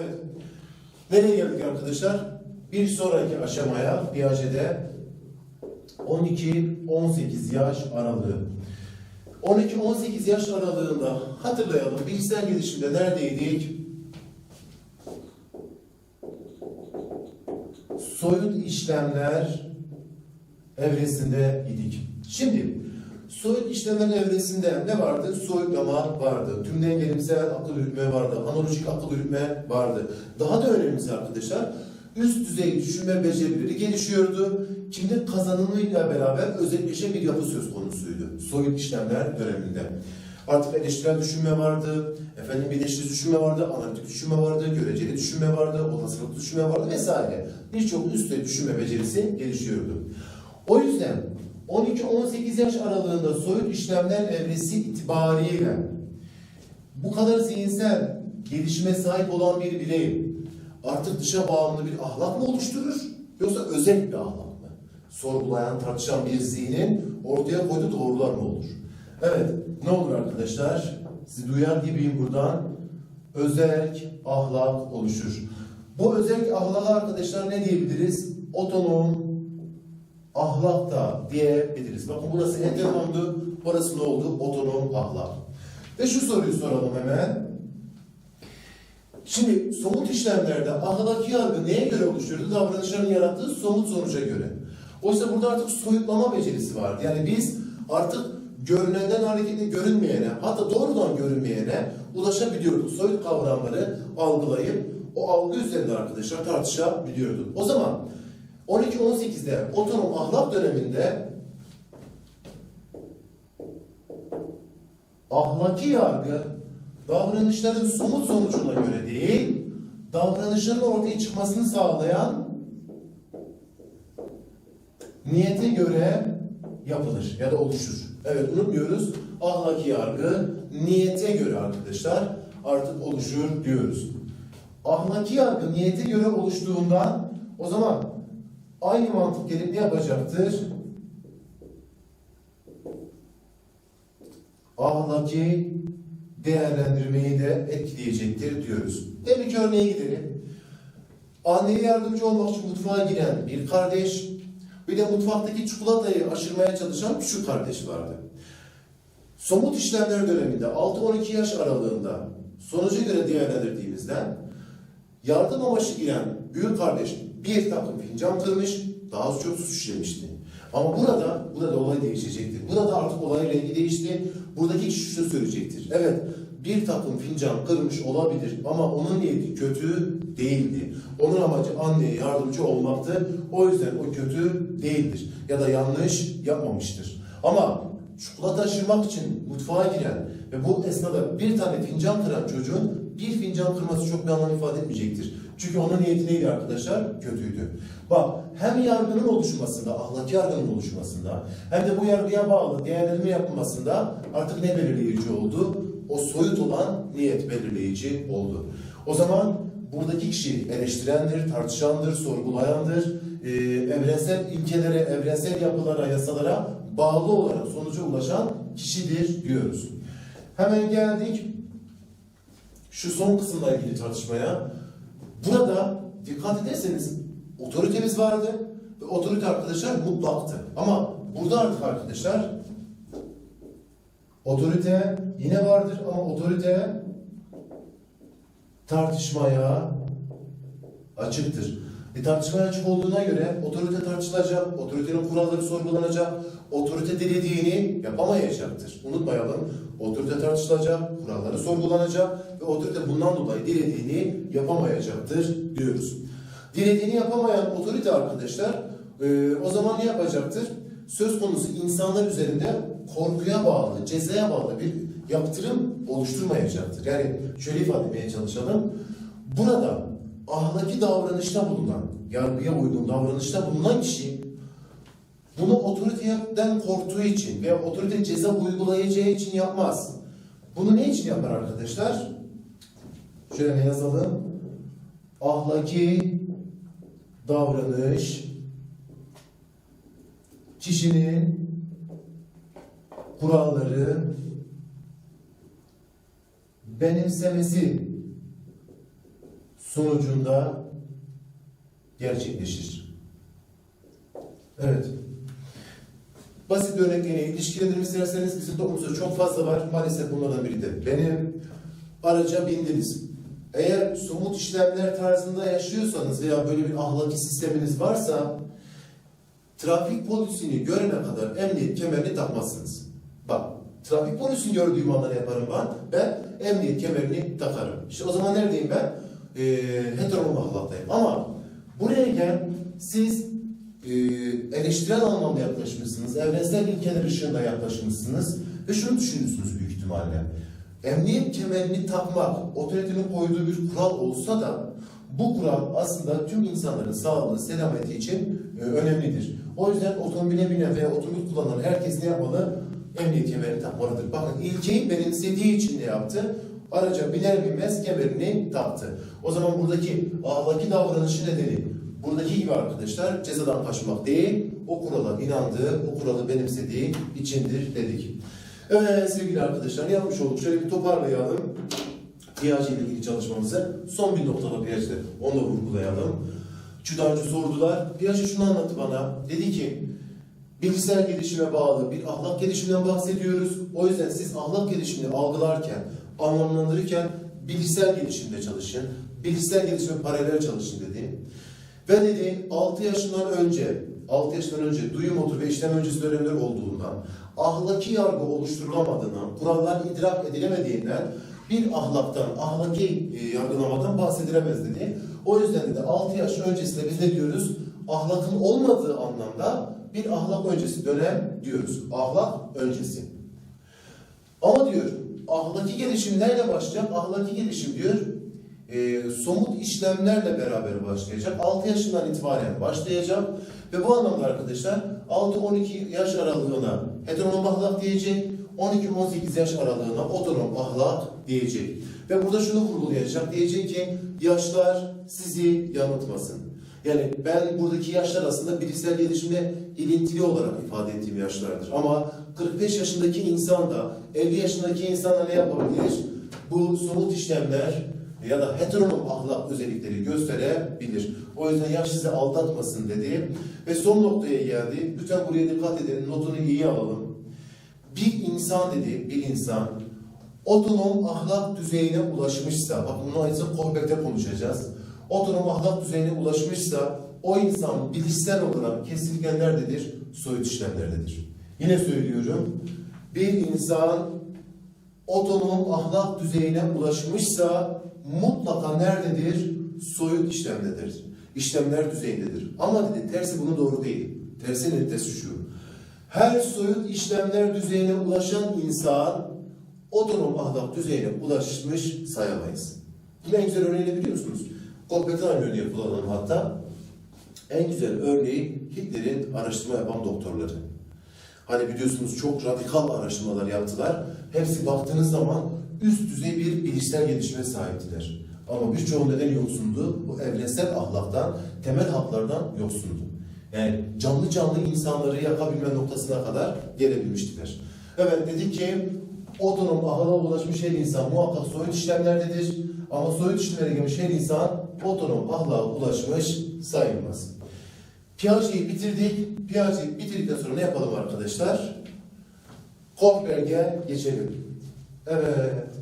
Evet. Nereye geldik arkadaşlar? Bir sonraki aşamaya Piaget'de 12-18 yaş aralığı. 12-18 yaş aralığında hatırlayalım bilgisayar gelişimde neredeydik? Soyut işlemler evresinde idik. Şimdi soyut işlemler evresinde ne vardı? Soyutlama vardı. Tümden gelimsel akıl yürütme vardı. Analojik akıl yürütme vardı. Daha da önemlisi arkadaşlar üst düzey düşünme becerileri gelişiyordu. Kimlik kazanımıyla beraber özelleşen bir yapı söz konusuydu. Soyut işlemler döneminde. Artık eleştirel düşünme vardı, efendim bilinçli düşünme vardı, analitik düşünme vardı, göreceli düşünme vardı, olasılıklı düşünme vardı vesaire. Birçok üst düzey düşünme becerisi gelişiyordu. O yüzden 12-18 yaş aralığında soyut işlemler evresi itibariyle bu kadar zihinsel gelişime sahip olan bir birey artık dışa bağımlı bir ahlak mı oluşturur yoksa özel bir ahlak mı? Sorgulayan, tartışan bir zihnin ortaya koyduğu doğrular mı olur? Evet, ne olur arkadaşlar? Sizi duyar gibiyim buradan. Özerk ahlak oluşur. Bu özerk ahlaka arkadaşlar ne diyebiliriz? Otonom ahlak da diyebiliriz. Bakın burası entenomdu, burası ne oldu? Otonom ahlak. Ve şu soruyu soralım hemen. Şimdi somut işlemlerde ahlaki yargı neye göre oluşuyordu? Davranışların yarattığı somut sonuca göre. Oysa burada artık soyutlama becerisi vardı. Yani biz artık görünenden hareketli görünmeyene, hatta doğrudan görünmeyene ulaşabiliyorduk. Soyut kavramları algılayıp o algı üzerinde arkadaşlar tartışabiliyorduk. O zaman 12-18'de otonom ahlak döneminde ahlaki yargı davranışların somut sonucuna göre değil, davranışların ortaya çıkmasını sağlayan niyete göre yapılır ya da oluşur. Evet unutmuyoruz. Ahlaki yargı niyete göre arkadaşlar artık oluşur diyoruz. Ahlaki yargı niyete göre oluştuğundan o zaman aynı mantık gelip ne yapacaktır? Ahlaki değerlendirmeyi de etkileyecektir diyoruz. Demek ki örneğe gidelim. Anneye yardımcı olmak için mutfağa giren bir kardeş, bir de mutfaktaki çikolatayı aşırmaya çalışan küçük kardeş vardı. Somut işlemler döneminde 6-12 yaş aralığında sonuca göre değerlendirdiğimizde yardım amaçlı giren büyük kardeş bir takım fincan kırmış, daha az çok suç işlemişti. Ama burada, burada olay değişecektir. Burada artık olayın rengi değişti. Buradaki kişi şunu söyleyecektir. Evet, bir takım fincan kırmış olabilir ama onun niyeti kötü değildi. Onun amacı anneye yardımcı olmaktı. O yüzden o kötü değildir. Ya da yanlış yapmamıştır. Ama çikolata taşırmak için mutfağa giren ve bu esnada bir tane fincan kıran çocuğun bir fincan kırması çok bir anlam ifade etmeyecektir. Çünkü onun niyeti neydi arkadaşlar? Kötüydü. Bak hem yargının oluşmasında, ahlaki yargının oluşmasında hem de bu yargıya bağlı değerlendirme yapılmasında artık ne belirleyici oldu? O soyut olan niyet belirleyici oldu. O zaman buradaki kişi eleştirendir, tartışandır, sorgulayandır, e, evrensel ilkelere, evrensel yapılara, yasalara bağlı olarak sonuca ulaşan kişidir diyoruz. Hemen geldik şu son kısımla ilgili tartışmaya. Burada dikkat ederseniz otoritemiz vardı ve otorite arkadaşlar mutlaktı. Ama burada artık arkadaşlar otorite yine vardır ama otorite tartışmaya açıktır. E, tartışmaya açık olduğuna göre otorite tartışılacak, otoritenin kuralları sorgulanacak, otorite dilediğini yapamayacaktır. Unutmayalım, otorite tartışılacak, kuralları sorgulanacak ve otorite bundan dolayı dilediğini yapamayacaktır diyoruz. Dilediğini yapamayan otorite arkadaşlar e, o zaman ne yapacaktır? Söz konusu insanlar üzerinde korkuya bağlı, cezaya bağlı bir yaptırım oluşturmayacaktır. Yani şöyle ifade etmeye çalışalım. Burada ahlaki davranışta bulunan, yargıya uygun davranışta bulunan kişi bunu otoriteden korktuğu için veya otorite ceza uygulayacağı için yapmaz. Bunu ne için yapar arkadaşlar? Şöyle ne yazalım? Ahlaki davranış kişinin kuralları benimsemesi sonucunda gerçekleşir. Evet. Basit bir örneklerini ilişkilendirmek isterseniz bizim toplumumuzda çok fazla var. Maalesef bunlardan biri de benim. Araca bindiniz. Eğer somut işlemler tarzında yaşıyorsanız veya böyle bir ahlaki sisteminiz varsa trafik polisini görene kadar emniyet kemerini takmazsınız. Bak, trafik polisini gördüğüm anda yaparım ben? Ben emniyet kemerini takarım. İşte o zaman neredeyim ben? Ee, heteronom ahlaktayım. Ama buraya gel, siz e, eleştirel anlamda yaklaşmışsınız, evrensel ilkeler ışığında yaklaşmışsınız ve şunu düşünüyorsunuz büyük ihtimalle. Emniyet kemerini takmak otoritenin koyduğu bir kural olsa da bu kural aslında tüm insanların sağlığı, selameti için e, önemlidir. O yüzden otomobile binen veya otomobil kullanan herkes ne yapmalı? Emniyet kemerini takmalıdır. Bakın ilkeyi benimsediği için ne yaptı? Araca biner binmez kemerini taktı. O zaman buradaki ahlaki davranışı nedeni buradaki gibi arkadaşlar cezadan kaçmak değil, o kurala inandığı, o kuralı benimsediği içindir dedik. Evet sevgili arkadaşlar yapmış olduk. Şöyle bir toparlayalım. Piyacı ile ilgili çalışmamızı. Son bir noktada Piyacı'da onu vurgulayalım. Şu daha önce sordular. Piyacı şunu anlattı bana. Dedi ki bilgisayar gelişime bağlı bir ahlak gelişiminden bahsediyoruz. O yüzden siz ahlak gelişimini algılarken, anlamlandırırken bilgisayar gelişimde çalışın. Bilgisayar gelişime paralel çalışın dedi. Ve dedi 6 yaşından önce, 6 yaşından önce duyum otur ve işlem öncesi dönemler olduğundan, ahlaki yargı oluşturulamadığından, kurallar idrak edilemediğinden bir ahlaktan, ahlaki e, yargılamadan bahsedilemez dedi. O yüzden dedi 6 yaş öncesinde biz ne diyoruz? Ahlakın olmadığı anlamda bir ahlak öncesi dönem diyoruz. Ahlak öncesi. Ama diyor ahlaki gelişim nerede başlayacak? Ahlaki gelişim diyor e, somut işlemlerle beraber başlayacak. 6 yaşından itibaren başlayacak. Ve bu anlamda arkadaşlar 6-12 yaş aralığına heteronom ahlak diyecek. 12-18 yaş aralığına otonom ahlak diyecek. Ve burada şunu vurgulayacak. Diyecek ki yaşlar sizi yanıltmasın. Yani ben buradaki yaşlar aslında bilişsel gelişimle ilintili olarak ifade ettiğim yaşlardır. Ama 45 yaşındaki insan da 50 yaşındaki insan da ne yapabilir? Bu somut işlemler ya da heteronom ahlak özellikleri gösterebilir. O yüzden yaş sizi aldatmasın dedi. Ve son noktaya geldi. Lütfen buraya dikkat edin. Notunu iyi alalım. Bir insan dedi, bir insan otonom ahlak düzeyine ulaşmışsa, bak bunu aynısını Kohberg'de konuşacağız. Otonom ahlak düzeyine ulaşmışsa o insan bilişsel olarak kesinlikle nerededir? Soyut işlemlerdedir. Yine söylüyorum. Bir insan otonom ahlak düzeyine ulaşmışsa mutlaka nerededir? Soyut işlemdedir. İşlemler düzeyindedir. Ama dedi tersi bunun doğru değil. Tersi neticesi şu. Her soyut işlemler düzeyine ulaşan insan otonom ahlak düzeyine ulaşmış sayamayız. Yine en güzel örneğini biliyorsunuz. Kompeten aynı örneği kullanalım hatta. En güzel örneği Hitler'in araştırma yapan doktorları. Hani biliyorsunuz çok radikal araştırmalar yaptılar. Hepsi baktığınız zaman üst düzey bir bilişsel gelişime sahiptiler. Ama birçoğu neden yoksundu? Bu evrensel ahlaktan, temel haklardan yoksundu. Yani canlı canlı insanları yakabilme noktasına kadar gelebilmiştiler. Evet dedik ki otonom ahlaka ulaşmış her insan muhakkak soyut işlemlerdedir. Ama soyut işlemlere girmiş her insan otonom ahlaka ulaşmış sayılmaz. Piaget'i bitirdik. Piaget'i bitirdikten sonra ne yapalım arkadaşlar? Kohberg'e geçelim. Evet.